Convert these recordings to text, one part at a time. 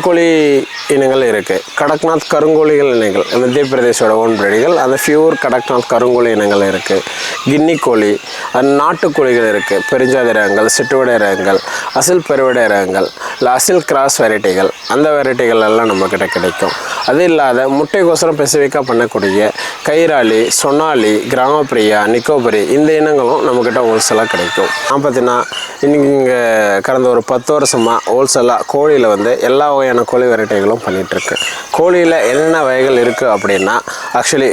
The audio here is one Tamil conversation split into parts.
கோழி இனங்கள் இருக்குது கடக்நாத் கருங்கோழிகள் இனங்கள் மத்திய பிரதேசோட ஓன் பிரீடுகள் அந்த ஃபியூர் கடக்நாத் கருங்கோழி இனங்கள் இருக்குது கின்னி கோழி நாட்டுக்கோழிகள் இருக்குது பெருஞ்சாதி ரகங்கள் சிட்டுவடை ரகங்கள் அசில் பெருவடை ரகங்கள் இல்லை அசில் கிராஸ் வெரைட்டிகள் அந்த வெரைட்டிகள் எல்லாம் நம்மக்கிட்ட கிடைக்கும். அது இல்லாத முட்டைக்கோசரம் ஸ்பெசிஃபிக்காக பண்ணக்கூடிய கைராளி சொனாலி கிராமப்பிரியா நிக்கோபரி இந்த இனங்களும் நம்மக்கிட்ட ஹோல்சேலாக கிடைக்கும். நான் பார்த்தீங்கன்னா இன்றைக்கி இங்கே கடந்த ஒரு பத்து வருஷமாக ஹோல்சேலாக கோழியில் வந்து எல்லா வகையான கோழி வெரைட்டிகளும் பண்ணிகிட்ருக்கு கோழியில் என்னென்ன வகைகள் இருக்குது அப்படின்னா ஆக்சுவலி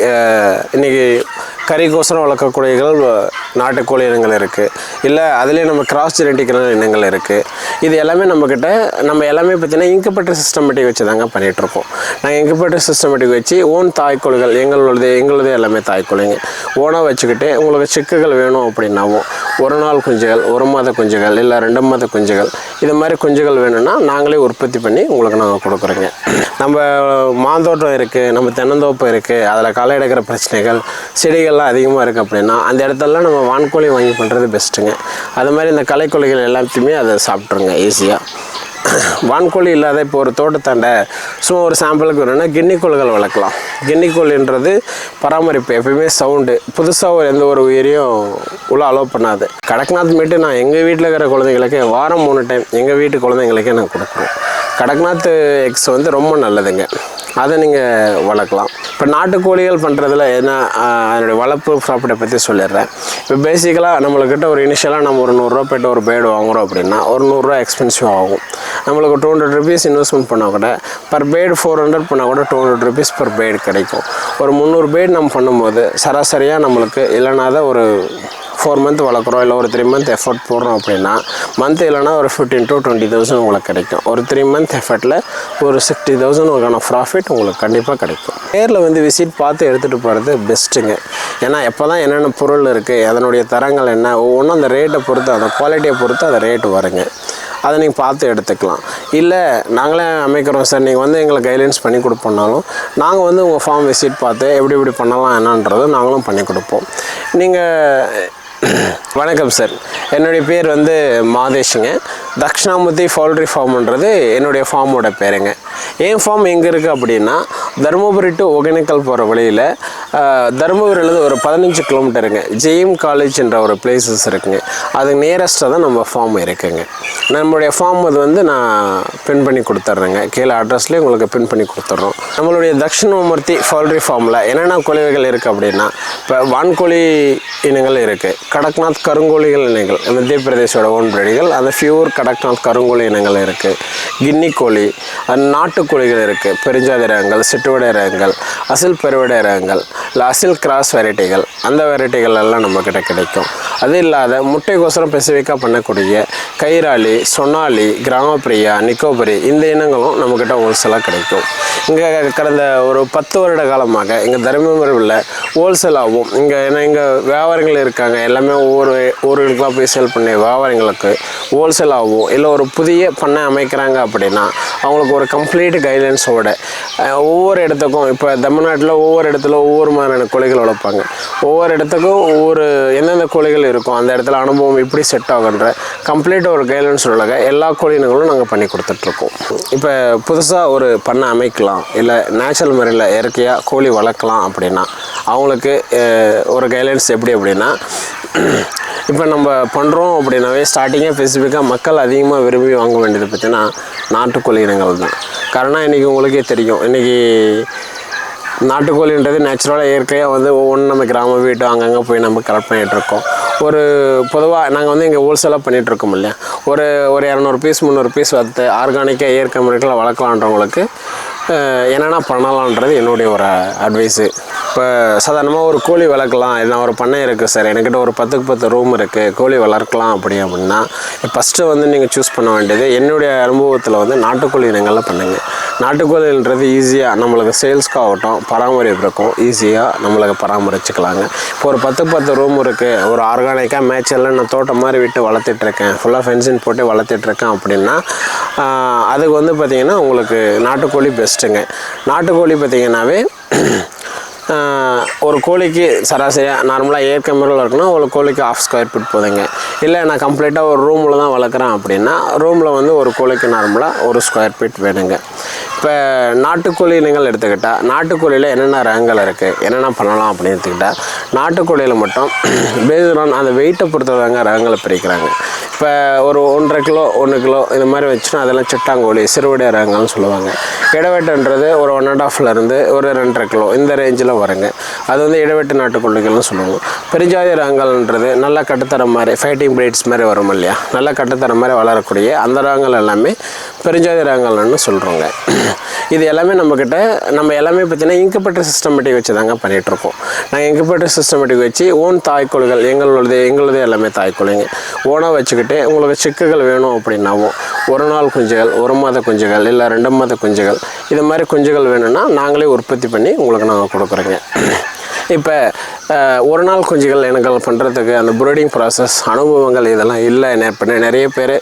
இன்றைக்கி கறிக்கோசரம் வளர்க்கக்கூடியகள் நாட்டுக்கோழி இனங்கள் இருக்குது இல்லை அதுலேயே நம்ம கிராஸ் ஜெனட்டிக்கலான இனங்கள் இருக்குது இது எல்லாமே நம்மக்கிட்ட நம்ம எல்லாமே பார்த்தீங்கன்னா இன்குபேட்டர் சிஸ்டமேட்டிக் வச்சு தாங்க பண்ணிகிட்ருக்கோம் நாங்கள் இன்குபேட்டர் சிஸ்டமேட்டிக் வச்சு ஓன் தாய்க்கோள்கள் எங்களோடது எங்களது எல்லாமே தாய்க்கோழிங்க. ஓனாக வச்சுக்கிட்டு உங்களுக்கு சிக்குகள் வேணும் அப்படின்னாவும் ஒரு நாள் குஞ்சுகள் ஒரு மாத குஞ்சுகள் இல்லை ரெண்டு மாத குஞ்சுகள் இது மாதிரி குஞ்சுகள் வேணும்னா நாங்களே உற்பத்தி பண்ணி உங்களுக்கு நாங்கள் கொடுக்குறோங்க. நம்ம மாந்தோட்டம் இருக்குது நம்ம தென்னந்தோப்பு இருக்குது அதில் களை எடுக்கிற பிரச்சனைகள் செடிகள்லாம் அதிகமாக இருக்குது அப்படின்னா அந்த இடத்துலலாம் நம்ம வான்கோழி வாங்கி பண்ணுறது பெஸ்ட்டுங்க அது மாதிரி இந்த களைக்கோழிகள் எல்லாத்தையுமே அதை சாப்பிட்ருங்க ஈஸியாக வான்கோழி இல்லாத இப்போ ஒரு தோட்டத்தாண்டை சும்மா ஒரு சாம்பிளுக்கு வேணும்னா கின்னிக்கோள்கள் வளர்க்கலாம். கின்னிக்கோழின்றது பராமரிப்பு எப்பயுமே சவுண்டு புதுசாக ஒரு எந்த ஒரு உயிரையும் உள்ள அலோவ் பண்ணாது. கடக்நாத் மீட்டு நான் எங்கள் வீட்டில் இருக்கிற குழந்தைங்களுக்கு வாரம் மூணு டைம் எங்கள் வீட்டு குழந்தைங்களுக்கே நான் கொடுக்குறோம் கடக்நாத் எக்ஸ் வந்து ரொம்ப நல்லதுங்க. அதை நீங்கள் வளர்க்கலாம். இப்போ நாட்டுக்கோழிகள் பண்ணுறதுல என்ன அதனுடைய வளர்ப்பு ப்ராப்பர்ட்டை பற்றி சொல்லிடுறேன். இப்போ பேசிக்கலாக நம்மளுக்கிட்ட ஒரு இனிஷியலாக நம்ம ஒரு நூறுரூவா போய்ட்டு ஒரு பேர்டு வாங்குறோம் அப்படின்னா ஒரு நூறுரூவா எக்ஸ்பென்சிவ் ஆகும். நம்மளுக்கு டூ ஹண்ட்ரட் ருபீஸ் இன்வெஸ்ட்மெண்ட் பண்ணால் கூட பர் பேர்டு ஃபோர் ஹண்ட்ரட் பண்ணால் கூட two hundred rupees per bird கிடைக்கும். ஒரு முந்நூறு பேர்டு நம்ம பண்ணும்போது சராசரியாக நம்மளுக்கு இல்லைனாத ஒரு ஃபோர் மந்த் வளர்க்குறோம் இல்லை ஒரு த்ரீ மந்த் எஃபர்ட் போடுறோம் அப்படின்னா மந்த் இல்லைனா ஒரு ஃபிஃப்டீன் டு டுவெண்ட்டி தௌசண்ட் உங்களுக்கு கிடைக்கும். ஒரு த்ரீ மந்த் எஃபர்ட்டில் ஒரு சிக்ஸ்டி தௌசண்ட் உங்களுக்கான ப்ராஃபிட் உங்களுக்கு கண்டிப்பாக கிடைக்கும். நேரில் வந்து விசிட் பார்த்து எடுத்துகிட்டு போகிறது பெஸ்ட்டுங்க ஏன்னா எப்போ தான் என்னென்ன பொருள் இருக்குது அதனுடைய தரங்கள் என்ன ஒவ்வொன்றும் அந்த ரேட்டை பொறுத்து அந்த குவாலிட்டியை பொறுத்து அந்த ரேட்டு வருங்க. அதை நீங்கள் பார்த்து எடுத்துக்கலாம். இல்லை நாங்களே அமைக்கிறோம் சார். நீங்கள் வந்து எங்களுக்கு கைட்லைன்ஸ் பண்ணி கொடுப்போம்னாலும் நாங்கள் வந்து உங்கள் ஃபார்ம் விசிட் பார்த்து எப்படி எப்படி பண்ணலாம் என்னன்றது நாங்களும் பண்ணி கொடுப்போம். நீங்கள் வணக்கம் சார் என்னுடைய பேர் வந்து மாதேஷுங்க. தக்ஷணாமூர்த்தி பவுல்ட்ரி ஃபார்ம்ன்றது என்னுடைய ஃபார்மோட பேருங்க. என் ஃபார்ம் எங்கே இருக்குது அப்படின்னா தருமபுரி டு ஒகேனக்கல் போகிற வழியில் தருமபுரியிலேருந்து ஒரு பதினஞ்சு கிலோமீட்டருங்க ஜெயம் காலேஜ்ன்ற ஒரு பிளேசஸ் இருக்குங்க. அது நியரஸ்ட்டாக தான் நம்ம ஃபார்ம் இருக்குங்க. நம்மளுடைய ஃபார்ம் அது வந்து நான் பின் பண்ணி கொடுத்துட்றேங்க கீழே அட்ரஸ்லேயே உங்களுக்கு பின் பண்ணி கொடுத்துட்றோம் நம்மளுடைய தட்சிணமூர்த்தி பவுல்ட்ரி ஃபார்மில் என்னென்ன கோழிகள் இருக்குது அப்படின்னா இப்போ வான்கோழி இனங்கள் இருக்குது கடக்நாத் கருங்கோழிகள் இனங்கள் மத்திய பிரதேசோட ஓன் பிரடிகள் அந்த ஃபியூர் கடக்நாத் கருங்கோழி இனங்கள் இருக்குது கின்னி கோழி நாட்டுக்கோழிகள் இருக்குது பெருஞ்சாதி ரகங்கள் சிட்டுவடை ரகங்கள் அசில் பெருவடை ரகங்கள் இல்லை அசில் கிராஸ் வெரைட்டிகள். அந்த வெரைட்டிகள் எல்லாம் நம்மக்கிட்ட கிடைக்கும். அது இல்லாத முட்டைக்கோசரம் ஸ்பெசிஃபிக்காக பண்ணக்கூடிய கைராளி சொனாலி கிராமப்பிரியா நிக்கோபரி இந்த இனங்களும் நம்மக்கிட்ட ஹோல்சேலாக கிடைக்கும். இங்கே கடந்த ஒரு பத்து வருட காலமாக இங்கே தருமபுரியில் ஹோல்சேலாகவும் இங்கே ஏன்னா இங்கே வியாபாரங்கள் இருக்காங்க. எல்லாமே ஒவ்வொரு ஊர்களுக்கெலாம் போய் சேல் பண்ணி வியாபாரிங்களுக்கு ஹோல்சேலாகவும் இல்லை ஒரு புதிய பண்ணை அமைக்கிறாங்க அப்படின்னா அவங்களுக்கு ஒரு கம்ப்ளீட் கைட்லைன்ஸோட ஒவ்வொரு இடத்துக்கும் இப்போ தமிழ்நாட்டில் ஒவ்வொரு இடத்துல ஒவ்வொரு மாதிரியான கோழிகள் வளர்ப்பாங்க. ஒவ்வொரு இடத்துக்கும் ஒவ்வொரு எந்தெந்த கோழிகள் இருக்கும் அந்த இடத்துல அனுபவம் எப்படி செட் ஆகுன்ற கம்ப்ளீட் ஒரு கைட்லைன்ஸ் உள்ளக எல்லா கோழிகளும் நாங்கள் பண்ணி கொடுத்துட்ருக்கோம். இப்போ புதுசாக ஒரு பண்ணை அமைக்கலாம் இல்லை நேச்சுரல் முறையில் இயற்கையாக கோழி வளர்க்கலாம் அப்படின்னா அவங்களுக்கு ஒரு கைட்லைன்ஸ் எப்படி அப்படின்னா இப்போ நம்ம பண்ணுறோம் அப்படின்னாவே ஸ்டார்டிங்கே ஸ்பெசிஃபிக்காக மக்கள் அதிகமாக விரும்பி வாங்க வேண்டியது பார்த்தீங்கன்னா நாட்டுக்கோழி இனங்கள் தான் காரணம் இன்றைக்கி உங்களுக்கே தெரியும். இன்றைக்கி நாட்டுக்கோழின்றது நேச்சுரலாக இயற்கையாக வந்து ஒவ்வொன்றும் நம்ம கிராம வீட்டு அங்கங்கே போய் நம்ம கலெக்ட் பண்ணிகிட்ருக்கோம் ஒரு பொதுவாக நாங்கள் வந்து இங்கே ஹோல்சேலாக பண்ணிகிட்ருக்கோம் இல்லையா? ஒரு ஒரு இரநூறு பீஸ் முந்நூறு பீஸ் வளர்த்து ஆர்கானிக்காக இயற்கை முறைகளை வளர்க்கலான்றவங்களுக்கு என்னென்னா பண்ணலான்றது என்னுடைய ஒரு அட்வைஸு இப்போ சாதாரணமாக ஒரு கோழி வளர்க்கலாம். இல்லை ஒரு பண்ணை இருக்குது சார் என்கிட்ட ஒரு பத்துக்கு பத்து ரூம் இருக்குது கோழி வளர்க்கலாம் அப்படி அப்படின்னா ஃபஸ்ட்டு வந்து நீங்கள் சூஸ் பண்ண வேண்டியது என்னுடைய அனுபவத்தில் வந்து நாட்டுக்கோழி இனங்களில் பண்ணுங்கள் நாட்டுக்கோழின்றது ஈஸியாக நம்மளுக்கு சேல்ஸ்க்கு ஆகட்டும் பராமரிப்பு இருக்கும். ஈஸியாக நம்மளுக்கு பராமரிச்சுக்கலாங்க. இப்போ ஒரு பத்துக்கு பத்து ரூம் இருக்குது ஒரு ஆர்கானிக்காக மேட்செல்லாம் நான் தோட்டம் மாதிரி விட்டு வளர்த்துட்ருக்கேன் ஃபுல்லாக ஃபென்சின் போட்டு வளர்த்துட்ருக்கேன் அப்படின்னா அதுக்கு வந்து பார்த்திங்கன்னா உங்களுக்கு நாட்டுக்கோழி பெஸ்ட் பெஸ்ட்டுங்க நாட்டுக்கோழி பார்த்திங்கன்னாவே ஒரு கோழிக்கு சராசரியாக நார்மலாக ஏற்க முறையில் இருக்குன்னா ஒரு கோழிக்கு ஆஃப் ஸ்கொயர் ஃபீட் போதுங்க. இல்லை நான் கம்ப்ளீட்டாக ஒரு ரூமில் தான் வளர்க்குறேன் அப்படின்னா ரூமில் வந்து ஒரு கோழிக்கு நார்மலாக ஒரு ஸ்கொயர் ஃபீட் வேணுங்க. இப்போ நாட்டுக்கோழி இனங்கள் எடுத்துக்கிட்டால் நாட்டுக்கோழியில் என்னென்ன ரகங்கள் இருக்குது என்னென்ன பண்ணலாம் அப்படின்னு எடுத்துக்கிட்டால் நாட்டுக்கோழியில் மட்டும் பேஸ்ட் அந்த வெயிட்டை பொறுத்தவங்க ரகங்களை பிரிக்கிறாங்க. இப்போ ஒரு ஒன்றரை கிலோ ஒன்று கிலோ இந்த மாதிரி வச்சுன்னா அதெல்லாம் சிட்டாங்கோழி சிறுவடைய ரகங்கள்னு சொல்லுவாங்க. இடவெட்டுன்றது ஒரு ஒன் அண்ட் ஆஃப்லேருந்து ஒரு ரெண்டரை கிலோ இந்த ரேஞ்சில் வருங்க. அது வந்து இடவெட்டு நாட்டுக்கோழிகள்னு சொல்லுவோம் பெருஞ்சாதி ரகங்கள்ன்றது நல்லா கட்டுத்தரம் மாதிரி ஃபைட்டிங் பிரீட்ஸ் மாதிரி வரும் இல்லையா? நல்லா கட்டுத்தரம் மாதிரி வளரக்கூடிய அந்த ரகங்கள் எல்லாமே பெருஞ்சாதி ரகங்கள்னு சொல்கிறோங்க இது எல்லாமே நம்மக்கிட்ட நம்ம எல்லாமே பார்த்தீங்கன்னா இன்குபேட்டர் சிஸ்டமேட்டிக் வச்சு தாங்க பண்ணிகிட்ருக்கோம் நாங்கள் இன்குபேட்டர் சிஸ்டமேட்டிக் வச்சு ஓன் தாய்க்கோழிகள் எங்களோடது எங்களது எல்லாமே தாய்க்கோழிங்க ஓனாக வச்சுக்கிட்டு உங்களுக்கு சிக்குகள் வேணும் அப்படின்னாவும் ஒரு நாள் குஞ்சுகள் ஒரு மாத குஞ்சுகள் இல்லை ரெண்டு மாத குஞ்சுகள் இது மாதிரி குஞ்சுகள் வேணும்னா நாங்களே உற்பத்தி பண்ணி உங்களுக்கு நாங்கள் கொடுக்குறோங்க. இப்போ ஒரு நாள் குஞ்சுகள் இனங்கள் பண்ணுறதுக்கு அந்த ப்ரீடிங் ப்ராசஸ் அனுபவங்கள் இதெல்லாம் இல்லை. இப்போ நிறைய பேர்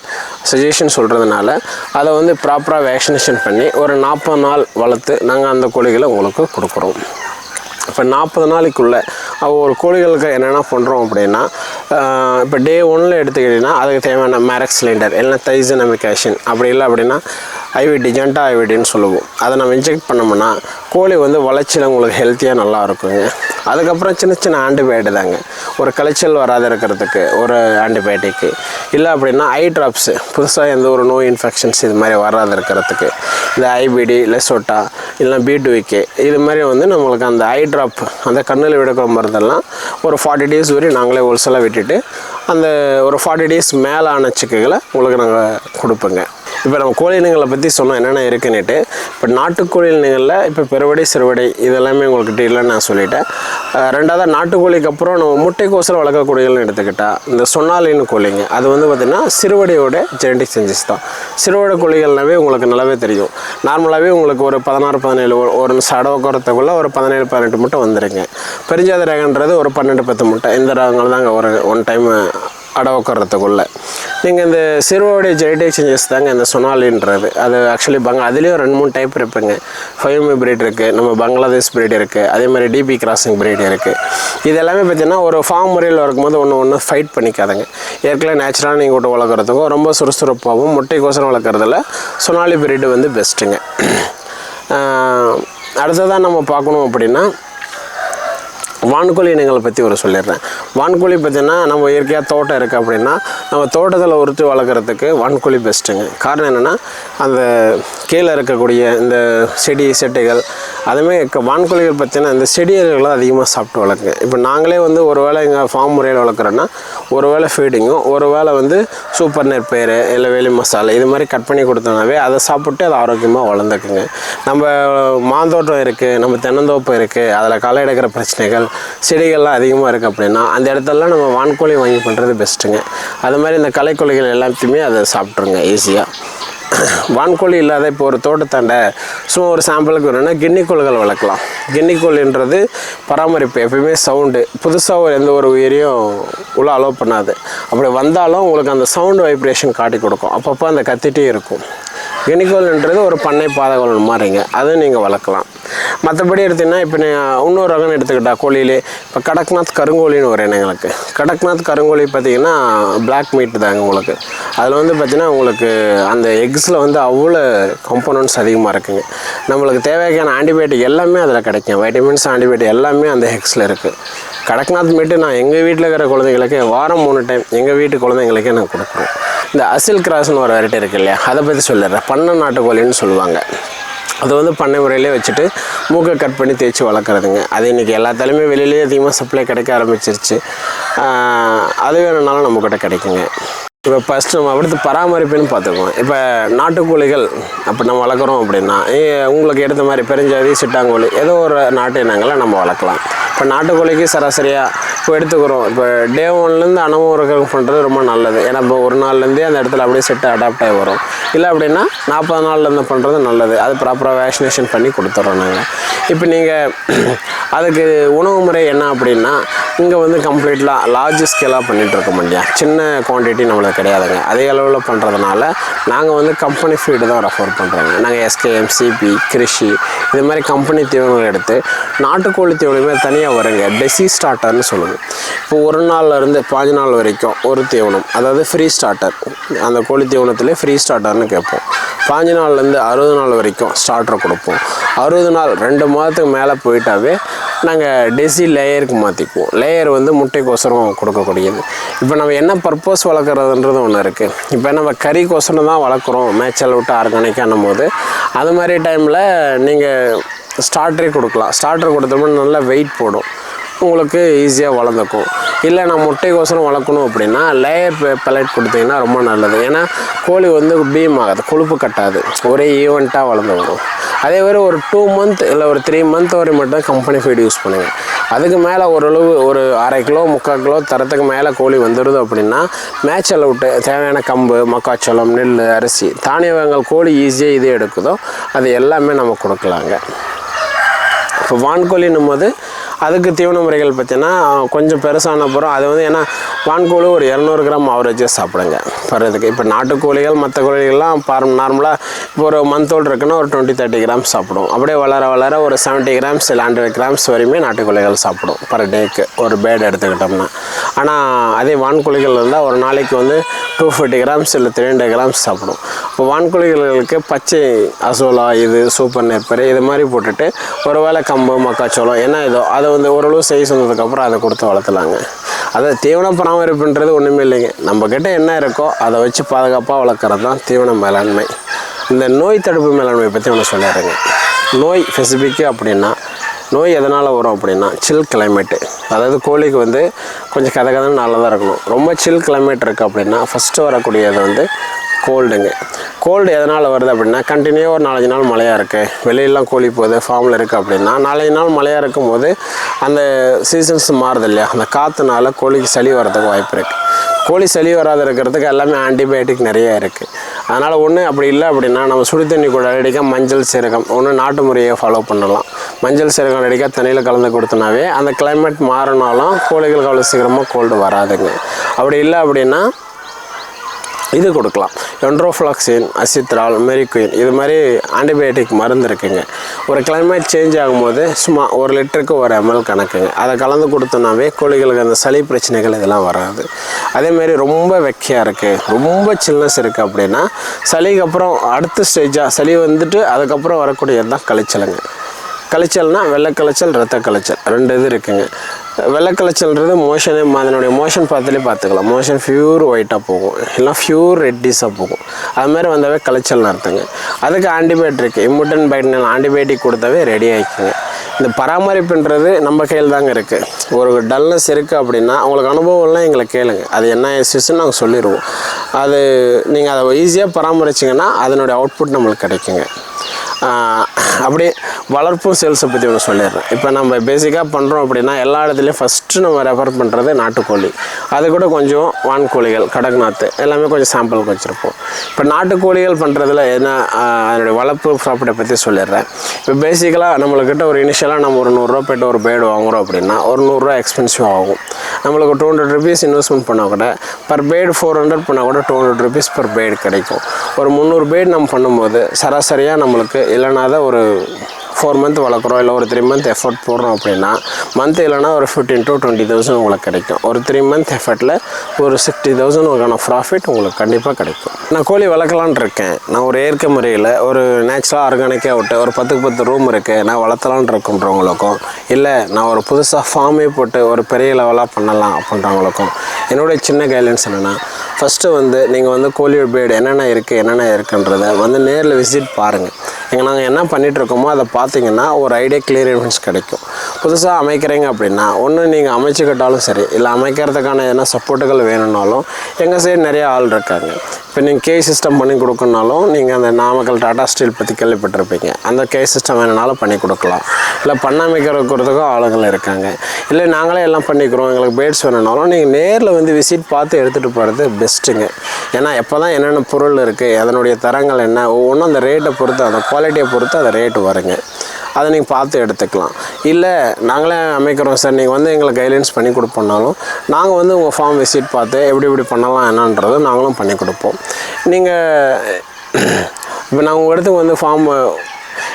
சஜஷன் சொல்கிறதுனால அதை வந்து ப்ராப்பராக வேக்சினேஷன் பண்ணி ஒரு நாற்பது நாள் வளர்த்து நாங்கள் அந்த கோழிகளை உங்களுக்கு கொடுக்குறோம். இப்போ நாற்பது நாளைக்குள்ளே ஒரு கோழிகளுக்கு என்னென்ன பண்ணுறோம் அப்படின்னா இப்போ டே ஒன்னில் எடுத்துக்கிட்டிங்கன்னா அதுக்கு தேவையான மேரக்ஸ் சிலிண்டர் இல்லைன்னா தைசனமிக் ஆஷன் அப்படி இல்லை அப்படின்னா ஐவிடி ஜென்டா ஐவிடின்னு சொல்லுவோம். அதை நம்ம இன்ஜெக்ட் பண்ணோம்னா கோழி வந்து வளர்ச்சியில் உங்களுக்கு ஹெல்த்தியாக நல்லா இருக்குங்க. அதுக்கப்புறம் சின்ன சின்ன ஆன்டிபயோட்டிக் தாங்க. ஒரு கலைச்சல் வராத இருக்கிறதுக்கு ஒரு ஆன்டிபயோட்டிக்கு இல்லை அப்படின்னா ஐ ட்ராப்ஸு புதுசாக எந்த ஒரு நோய் இன்ஃபெக்ஷன்ஸ் இது மாதிரி வராது இருக்கிறதுக்கு. இந்த ஐபிடி லெசோட்டா இல்லைனா பீட்டுவிக்கு இது மாதிரி வந்து நம்மளுக்கு அந்த ஐ ட்ராப் அந்த கண்ணில் விடுக்கிற மருந்தெல்லாம் ஒரு ஃபார்ட்டி டேஸ் வரையும் நாங்களே ஹோல்சேலாக விட்டுட்டு அந்த ஒரு ஃபார்ட்டி டேஸ் மேலே ஆன சிக்குகளை உங்களுக்கு நாங்கள் கொடுப்போங்க. இப்போ நம்ம கோழி இனங்களை பற்றி சொன்னோம் என்னென்ன இருக்குன்னுட்டு. இப்போ நாட்டுக்கோழி இனங்களில் இப்போ பெருவடை சிறுவடை இதெல்லாமே உங்களுக்கு டீலன்னு நான் சொல்லிட்டேன். ரெண்டாவது நாட்டுக்கோழிக்கு அப்புறம் நம்ம முட்டைக்கோசரம் வளர்க்கக்கூடியன்னு எடுத்துக்கிட்டால் இந்த சொன்னாலின்னு கோழிங்க அது வந்து பார்த்திங்கன்னா சிறுவடையோட ஜெனடிக் சேஞ்சஸ் தான். சிறுவடை கோழிகள்னாவே உங்களுக்கு நல்லாவே தெரியும். நார்மலாகவே உங்களுக்கு ஒரு பதினாறு பதினேழு ஒரு- ஒரு ஒரு பதினேழு பதினெட்டு முட்டை வந்துருங்க. பெருஞ்சாத ரகன்றது ஒரு பன்னெண்டு பத்து முட்டை. இந்த ரகங்கள் தாங்க ஒரு ஒன் டைம் அடை உட்காரத்துக்குள்ளே நீங்கள் இந்த சிறுவோடைய ஜெனடிக் சேஞ்சஸ் தாங்க இந்த சொனாலின்றது. அது ஆக்சுவலி பங்க அதுலேயும் ரெண்டு மூணு டைப் இருப்பேங்க ஃபைவ் பிரீட் இருக்குது நம்ம பங்களாதேஷ் பிரீட் இருக்குது அதே மாதிரி டிபி கிராசிங் பிரீட் இருக்குது இது எல்லாமே பார்த்தீங்கன்னா ஒரு ஃபார்ம் முறையில் இருக்கும்போது ஒன்று ஒன்று ஃபைட் பண்ணிக்காதுங்க. ஏற்கனவே நேச்சுரலாக நீங்கள் விட்டு வளர்க்குறதுக்கும் ரொம்ப சுறுசுறுப்பாகவும் முட்டைக்கோசரம் வளர்க்குறதுல சொனாலி பிரீடு வந்து பெஸ்ட்டுங்க அடுத்ததாக நம்ம பார்க்கணும் அப்படின்னா வான்கோழி இனங்களை பற்றி ஒரு சொல்லிடுறேன். வான்கோழி பார்த்தீங்கன்னா நம்ம இயற்கையாக தோட்டம் இருக்குது அப்படின்னா நம்ம தோட்டத்தில் உறுத்தி வளர்க்குறதுக்கு வான்கோழி பெஸ்ட்டுங்க காரணம் என்னென்னா அந்த கீழே இருக்கக்கூடிய இந்த செடி செட்டைகள் அதேமாதிரி வான்கோழிகள் பார்த்தீங்கன்னா இந்த செடிகளை அதிகமாக சாப்பிட்டு வளர்க்குங்க. இப்போ நாங்களே வந்து ஒரு வேளை எங்கள் ஃபார்ம் முறையில் வளர்க்குறோன்னா ஒரு வேளை ஃபீடிங்கும் ஒரு வேளை வந்து சூப்பர் நெற்பயிறு இல்லை வேலி மசாலா இது மாதிரி கட் பண்ணி கொடுத்தோம்னாவே அதை சாப்பிட்டு அது ஆரோக்கியமாக வளர்ந்துக்குங்க. நம்ம மாந்தோட்டம் இருக்குது நம்ம தென்னந்தோப்பு இருக்குது அதில் களை எடுக்கிற பிரச்சனைகள் செடிகள்லாம் அதிகமாக இருக்குது அப்படின்னா அந்த இடத்துலலாம் நம்ம வான்கோழி வாங்கி பண்ணுறது பெஸ்ட்டுங்க அது மாதிரி இந்த களைக்கோழிகள் எல்லாத்தையுமே அதை சாப்பிட்ருங்க ஈஸியாக வான்கோழி இல்லாத இப்போ ஒரு தோட்டத்தாண்டை சும்மா ஒரு சாம்பிளுக்கு வேணும்னா கிண்ணிக்கோள்கள் வளர்க்கலாம். கிண்ணிக்கோள்ன்றது பராமரிப்பு எப்பயுமே சவுண்டு புதுசாக ஒரு எந்த ஒரு உயிரையும் உள்ள அலோவ் பண்ணாது. அப்படி வந்தாலும் உங்களுக்கு அந்த சவுண்டு வைப்ரேஷன் காட்டி கொடுக்கும். அப்பப்போ அந்த கத்திட்டே இருக்கும். கினிக்கோல்ன்றது ஒரு பண்ணை பாதகோல் மாதிரிங்க அதுவும் நீங்கள் வளர்க்கலாம். மற்றபடி எடுத்தீங்கன்னா இப்போ நான் இன்னொரு ரகம் எடுத்துக்கிட்டா கோழியிலே இப்போ கடக்நாத் கருங்கோழின்னு ஒரு எங்களுக்கு கடக்நாத் கருங்கோழி பார்த்தீங்கன்னா பிளாக் மீட் தாங்க உங்களுக்கு. அதில் வந்து பார்த்திங்கன்னா உங்களுக்கு அந்த எக்ஸில் வந்து அவ்வளோ காம்போனன்ட்ஸ் அதிகமாக இருக்குங்க. நம்மளுக்கு தேவையான ஆன்டிபயோட்டிக் எல்லாமே அதில் கிடைக்கும். வைட்டமின்ஸ் ஆன்டிபயோட்டிக் எல்லாமே அந்த எக்ஸில் இருக்குது கடக்நாத் மீட்டு நான் எங்கள் வீட்டில் இருக்கிற குழந்தைங்களுக்கு வாரம் மூணு டைம் எங்கள் வீட்டு குழந்தைங்களுக்கே நான் கொடுக்குறோம் இந்த அசில் கிராஸ்னு ஒரு வெரைட்டி இருக்கு இல்லையா அதை பற்றி சொல்லிடுறேன். பண்ணை நாட்டுக்கோழின்னு சொல்லுவாங்க. அது வந்து பண்ணை முறையிலே வச்சுட்டு மூக்கை கட் பண்ணி தேய்ச்சி வளர்க்குறதுங்க. அது இன்றைக்கி எல்லாத்தாலுமே வெளியிலேயே அதிகமாக சப்ளை கிடைக்க ஆரம்பிச்சிருச்சு. அது வேணும்னாலும் நம்மக்கிட்ட கிடைக்குங்க. இப்போ ஃபஸ்ட் நம்ம அடுத்து பராமரிப்புன்னு பார்த்துக்குவோம். இப்போ நாட்டுக்கோழிகள் அப்போ நம்ம வளர்க்குறோம் அப்படின்னா ஏ- உங்களுக்கு எடுத்த மாதிரி பெருஞ்சாதி சிட்டாங்கோழி ஏதோ ஒரு நாட்டு இனங்களை நம்ம வளர்க்கலாம். இப்போ நாட்டுக்கோழிக்கு சராசரியாக இப்போ எடுத்துக்கிறோம். இப்போ டே ஒன்லேருந்து அனுபவம் பண்ணுறது ரொம்ப நல்லது. ஏன்னா இப்போ ஒரு நாள்லேருந்தே அந்த இடத்துல அப்படியே செட்டு அடாப்ட் ஆகி வரும். இல்லை அப்படின்னா நாற்பது நாள்லேருந்து பண்ணுறது நல்லது. அது ப்ராப்பராக வேக்சினேஷன் பண்ணி கொடுத்துட்றோம் நாங்கள் இப்போ நீங்கள் அதுக்கு உணவு முறை என்ன அப்படின்னா இங்கே வந்து கம்ப்ளீட்லாம் லார்ஜ் ஸ்கேலாக பண்ணிகிட்ருக்க இருக்கோம் இல்லையா? சின்ன குவான்டிட்டி நம்மளுக்கு கிடையாதுங்க. அதே அளவில் பண்ணுறதுனால நாங்கள் வந்து கம்பெனி ஃபீடு தான் ரெஃபர் பண்ணுறோங்க நாங்கள் எஸ்கேஎம் சிபி கிருஷி இது மாதிரி கம்பெனி தீவனங்கள் எடுத்து நாட்டுக்கோழி தீவனமே தனியாக தனியாக வருங்க. டெசி ஸ்டார்டர்னு சொல்லுவோம் இப்போ ஒரு நாள்லேருந்து பாஞ்சு நாள் வரைக்கும் ஒரு தீவனம் அதாவது ஃப்ரீ ஸ்டார்டர் அந்த கோழி தீவனத்திலே ஃப்ரீ ஸ்டார்டர்னு கேட்போம். பாஞ்சு நாள்லேருந்து அறுபது நாள் வரைக்கும் ஸ்டார்டர் கொடுப்போம். அறுபது நாள் ரெண்டு மாதத்துக்கு மேலே போயிட்டாவே நாங்கள் டெசி லேயருக்கு மாற்றிக்குவோம் லேயர் வந்து முட்டைக்கோசரம் கொடுக்கக்கூடியது. இப்போ நம்ம என்ன பர்பஸ் வளர்க்குறதுன்றது ஒன்று இருக்குது இப்போ நம்ம கறிக்கோசரம் தான் வளர்க்குறோம். மேய்ச்சல் விட்டு ஆர்கானிக்கானும் போது அது மாதிரி டைமில் நீங்கள் ஸ்டார்டரே கொடுக்கலாம். ஸ்டார்டர் கொடுத்தோம்னா நல்லா வெயிட் போடும். உங்களுக்கு ஈஸியாக வளர்ந்துக்கும். இல்லை நான் முட்டைக்கோசரம் வளர்க்கணும் அப்படின்னா லேயர் பெலட் கொடுத்தீங்கன்னா ரொம்ப நல்லது. ஏன்னா கோழி வந்து பீம் ஆகாது கொழுப்பு கட்டாது. ஒரே ஈவெண்ட்டாக வளர்ந்து வரும். அதே மாதிரி ஒரு டூ மந்த் இல்லை ஒரு த்ரீ மந்த் வரை மட்டும் கம்பெனி ஃபீட் யூஸ் பண்ணுங்கள் அதுக்கு மேலே ஓரளவு ஒரு அரை கிலோ முக்கால் கிலோ தரத்துக்கு மேலே கோழி வந்துடுது அப்படின்னா மேய்ச்சல் விட்டு தேவையான கம்பு மக்காச்சோளம் நெல் அரிசி தானிய தானியங்கள் கோழி ஈஸியாக இது எடுக்குதோ அது எல்லாமே நம்ம கொடுக்கலாங்க. இப்போ வான்கோழின்னும் போது அதுக்கு தீவன முறைகள் பார்த்தீங்கன்னா கொஞ்சம் பெருசான அப்புறம் அது வந்து ஏன்னா வான்கோழி ஒரு இரநூறு கிராம் ஆவரேஜாக சாப்பிடுங்க. பறதுக்கு இப்போ நாட்டுக்கோழிகள் மற்ற கோழிகள்லாம் பார் நார்மலாக இப்போ ஒரு மந்த் ஓல்டு இருக்குன்னா ஒரு டுவெண்ட்டி தேர்ட்டி கிராம்ஸ் சாப்பிடும் அப்படியே வளர வளர ஒரு செவன்ட்டி கிராம்ஸ் இல்லை ஹண்ட்ரட் கிராம்ஸ் வரையுமே நாட்டுக்கோழிகள் சாப்பிடும் பர் டேக்கு ஒரு பேட் எடுத்துக்கிட்டோம்னா. ஆனால் அதே வான்கோழிகள் இருந்தால் ஒரு நாளைக்கு வந்து டூ ஃபிஃப்டி கிராம்ஸ் இல்லை த்ரீ ஹண்ட்ரட் கிராம்ஸ் சாப்பிடும். இப்போ வான்கோழிகளுக்கு பச்சை அசோலா இது சூப்பர் நெப்பர் இது மாதிரி போட்டுட்டு ஒரு வேளை கம்பு மக்காச்சோளம் என்ன இதோ அதை வந்து ஓரளவு சைஸ் வந்ததுக்கப்புறம் அதை கொடுத்து வளர்த்துலாங்க. அதை தீவன பராமரிப்புன்றது ஒன்றுமே இல்லைங்க. நம்மக்கிட்ட என்ன இருக்கோ அதை வச்சு பாதுகாப்பாக வளர்க்குறது தான் தீவன மேலாண்மை. இந்த நோய் தடுப்பு மேலாண்மை பற்றி ஒன்று சொல்லிடுறேங்க. நோய் ஸ்பெசிஃபிக்கு அப்படின்னா நோய் எதனால் வரும் அப்படின்னா சில் கிளைமேட்டு அதாவது கோழிக்கு வந்து கொஞ்சம் கதை கதன்னு நல்லா தான் இருக்கணும். ரொம்ப சில் கிளைமேட் இருக்குது அப்படின்னா ஃபஸ்ட்டு வரக்கூடியது வந்து கோல்டுங்க கோல்டு எதனால் வருது அப்படின்னா கண்டினியூ ஒரு நாலஞ்சு நாள் மழையாக இருக்குது வெளியெல்லாம் கோழி போகுது ஃபார்மில் இருக்குது அப்படின்னா நாலஞ்சு நாள் மழையாக இருக்கும்போது அந்த சீசன்ஸ் மாறுது இல்லையா? அந்த காற்றுனால கோழிக்கு சளி வரதுக்கு வாய்ப்பு இருக்குது கோழி சளி வராது இருக்கிறதுக்கு எல்லாமே ஆன்டிபயோட்டிக் நிறைய இருக்குது அதனால் ஒன்று அப்படி இல்லை அப்படின்னா நம்ம சுடு தண்ணி கூட அடிக்க மஞ்சள் சீரகம் ஒன்று நாட்டு முறையை ஃபாலோ பண்ணலாம். மஞ்சள் சீரகம் அடிக்க தண்ணியில் கலந்து கொடுத்தனாவே அந்த கிளைமேட் மாறினாலும் கோழிகளுக்கு அவ்வளோ சீக்கிரமாக கோல்டு வராதுங்க. அப்படி இல்லை அப்படின்னா இது கொடுக்கலாம். என்ட்ரோஃப்ளாக்சின் அசித்ரால் மெரிக்குயின் இது மாதிரி ஆன்டிபயோட்டிக் மருந்து இருக்குங்க. ஒரு கிளைமேட் சேஞ்ச் ஆகும்போது சும்மா ஒரு லிட்டருக்கு ஒரு எம்எல் கணக்குங்க. அதை கலந்து கொடுத்தோன்னாவே கோழிகளுக்கு அந்த சளி பிரச்சனைகள் இதெல்லாம் வராது. அதேமாரி ரொம்ப வெக்கையாக இருக்குது ரொம்ப சில்னஸ் இருக்குது அப்படின்னா சளிக்கு அப்புறம் அடுத்த ஸ்டேஜாக சளி வந்துட்டு அதுக்கப்புறம் வரக்கூடியது தான் கழிச்சலுங்க. கழிச்சல்னா வெள்ளை கழிச்சல் ரத்த கழிச்சல். ரெண்டு இது இருக்குங்க. வெள்ளை மோஷனே அதனுடைய மோஷன் பார்த்தாலே பார்த்துக்கலாம். மோஷன் ஃபியூர் ஒயிட்டாக போகும். இல்லை ஃபியூர் ரெட்டிஸாக போகும். அது மாதிரி வந்தாவே கழிச்சல்னு அர்த்தங்க. அதுக்கு ஆன்டிபயோட்டிக் இம்முட்டன் பைட்னல் ஆன்டிபயோட்டிக் கொடுத்தாவே ரெடி ஆகிக்குங்க இந்த பராமரிப்புன்றது நம்ம கையில் தாங்க இருக்குது ஒரு டல்னஸ் இருக்குது அப்படின்னா உங்களுக்கு அனுபவம்லாம் எங்களை கேளுங்க. அது என்ன இஷ்யூஸ்ன்னு நாங்கள் சொல்லிடுவோம் அது நீங்கள் அதை ஈஸியாக பராமரிச்சிங்கன்னா அதனுடைய அவுட்புட் நம்மளுக்கு கிடைக்குங்க. அப்படியே வளர்ப்பு சேல்ஸை பற்றி ஒன்று சொல்லிடுறேன். இப்போ நம்ம பேசிக்காக பண்ணுறோம் அப்படின்னா எல்லா இடத்துலையும் ஃபஸ்ட்டு நம்ம ரெஃபர் பண்ணுறது நாட்டுக்கோழி. அது கூட கொஞ்சம் வான்கோழிகள் கடக்நாத்து எல்லாமே கொஞ்சம் சாம்பிளுக்கு வச்சுருப்போம். இப்போ நாட்டுக்கோழிகள் பண்ணுறதுல என்ன அதனுடைய வளர்ப்பு ப்ராப்பர்ட்டை பற்றி சொல்லிடுறேன். இப்போ பேசிக்கலாக நம்மளுக்கிட்ட ஒரு இனிஷியலாக நம்ம ஒரு நூறுரூவா போய்ட்டு ஒரு பேர்டு வாங்குறோம் அப்படின்னா ஒரு நூறுரூவா எக்ஸ்பென்சிவ் ஆகும். நம்மளுக்கு டூ ஹண்ட்ரட் ருபீஸ் இன்வெஸ்ட்மெண்ட் பண்ணால் கூட பர் பேர்டு ஃபோர் ஹண்ட்ரட் பண்ணால் கூட two hundred rupees per bird கிடைக்கும். ஒரு முந்நூறு பேர்டு நம்ம பண்ணும்போது சராசரியாக நம்மளுக்கு இல்லைனாத ஒரு ஃபோர் மந்த் வளர்க்குறோம் இல்லை ஒரு த்ரீ மந்த் எஃபர்ட் போடுறோம் அப்படின்னா மந்த் இல்லைனா ஒரு ஃபிஃப்டீன் டு டுவெண்ட்டி தௌசண்ட் உங்களுக்கு கிடைக்கும். ஒரு த்ரீ மந்த் எஃபர்ட்டில் ஒரு சிக்ஸ்டி தௌசண்ட் உங்களுக்கான ப்ராஃபிட் உங்களுக்கு கண்டிப்பாக கிடைக்கும். நான் கோழி வளர்க்கலான் இருக்கேன். நான் ஒரு இயற்கை முறையில் ஒரு நேச்சுரலாக ஆர்கானிக்காக விட்டு ஒரு பத்துக்கு பத்து ரூம் இருக்குது நான் வளர்த்தலான்னு இருக்குன்றவங்களுக்கும் இல்லை நான் ஒரு புதுசாக ஃபார்மே போட்டு ஒரு பெரிய லெவலாக பண்ணலாம் அப்படின்றவங்களுக்கும் என்னுடைய சின்ன கைட்லைன்ஸ் என்னென்னா ஃபஸ்ட்டு வந்து நீங்கள் வந்து கோழி பேடு என்னென்ன இருக்குது என்னென்ன இருக்குன்றத வந்து நேரில் விசிட் பாருங்கள் நாங்கள் என்ன பண்ணிகிட்ருக்கோமோ இருக்கோமோ அதை பார்த்தீங்கன்னா ஒரு ஐடியா கிளியர் கிடைக்கும். புதுசாக அமைக்கிறீங்க அப்படின்னா ஒன்று நீங்கள் அமைச்சுக்கிட்டாலும் சரி இல்லை அமைக்கிறதுக்கான எதனா சப்போர்ட்டுகள் வேணும்னாலும் எங்கள் சைடு நிறைய ஆள் இருக்காங்க. இப்போ நீங்கள் கே சிஸ்டம் பண்ணி கொடுக்கணுனாலும் நீங்கள் அந்த நாமக்கல் டாடா ஸ்டீல் பற்றி கேள்விப்பட்டிருப்பீங்க. அந்த கே சிஸ்டம் வேணுனாலும் பண்ணி கொடுக்கலாம். இல்லை பண்ண அமைக்கிறதுக்கும் ஆளுங்கள் இருக்காங்க. இல்லை நாங்களே எல்லாம் பண்ணிக்கிறோம் எங்களுக்கு பேட்ஸ் வேணும்னாலும் நீங்கள் நேரில் வந்து விசிட் பார்த்து எடுத்துகிட்டு போகிறது பெஸ்ட்டுங்க ஏன்னா எப்போ தான் என்னென்ன பொருள் இருக்குது அதனுடைய தரங்கள் என்ன ஒவ்வொன்றும் அந்த ரேட்டை பொறுத்து அந்த குவாலிட்டியை பொறுத்து அந்த ரேட்டு வருங்க. அதை நீங்கள் பார்த்து எடுத்துக்கலாம். இல்லை நாங்களே அமைக்கிறோம் சார். நீங்கள் வந்து எங்களுக்கு கைட்லைன்ஸ் பண்ணி கொடுப்போம்னாலும் நாங்கள் வந்து உங்கள் ஃபார்ம் விசிட் பார்த்து எப்படி எப்படி பண்ணலாம் என்னன்றதை நாங்களும் பண்ணி கொடுப்போம். நீங்கள் இப்போ நான் உங்கள் இடத்துக்கு வந்து ஃபார்ம்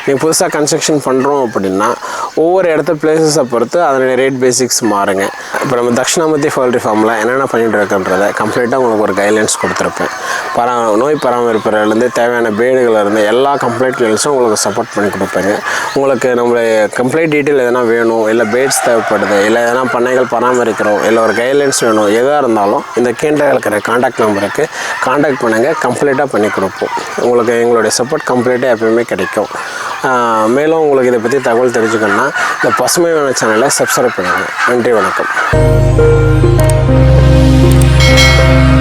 நீங்கள் புதுசாக கன்ஸ்ட்ரக்ஷன் பண்ணுறோம் அப்படின்னா ஒவ்வொரு இடத்த பிளேசஸை பொறுத்து அதனுடைய ரேட் பேசிக்ஸ் மாறுங்க. இப்போ நம்ம தட்சிணாமூர்த்தி பவுல்ட்ரி ஃபார்மில் என்னென்ன பண்ணிகிட்டு இருக்கன்றத கம்ப்ளீட்டாக உங்களுக்கு ஒரு கைட்லைன்ஸ் கொடுத்துருப்பேன். பரா நோய் பராமரிப்புலேருந்து தேவையான பேடுகளிலேருந்து எல்லா கம்ப்ளைண்ட் டீட்டெயில்ஸும் உங்களுக்கு சப்போர்ட் பண்ணி கொடுப்பேங்க. உங்களுக்கு நம்மளுடைய கம்ப்ளைண்ட் டீட்டெயில் எதனா வேணும் இல்லை பேட்ஸ் தேவைப்படுது இல்லை எதனா பண்ணைகள் பராமரிக்கிறோம் இல்லை ஒரு கைட்லைன்ஸ் வேணும் எதாக இருந்தாலும் இந்த கேண்டாக இருக்கிற காண்டாக்ட் நம்பருக்கு காண்டாக்ட் பண்ணுங்கள் கம்ப்ளீட்டாக பண்ணி கொடுப்போம். உங்களுக்கு எங்களுடைய சப்போர்ட் கம்ப்ளீட்டாக எப்பயுமே கிடைக்கும். மேலும் உங்களுக்கு இதை பற்றி தகவல் தெரிஞ்சுக்கணும்னா இந்த பசுமை வன சேனலை சப்ஸ்கிரைப் பண்ணுங்கள் நன்றி வணக்கம்.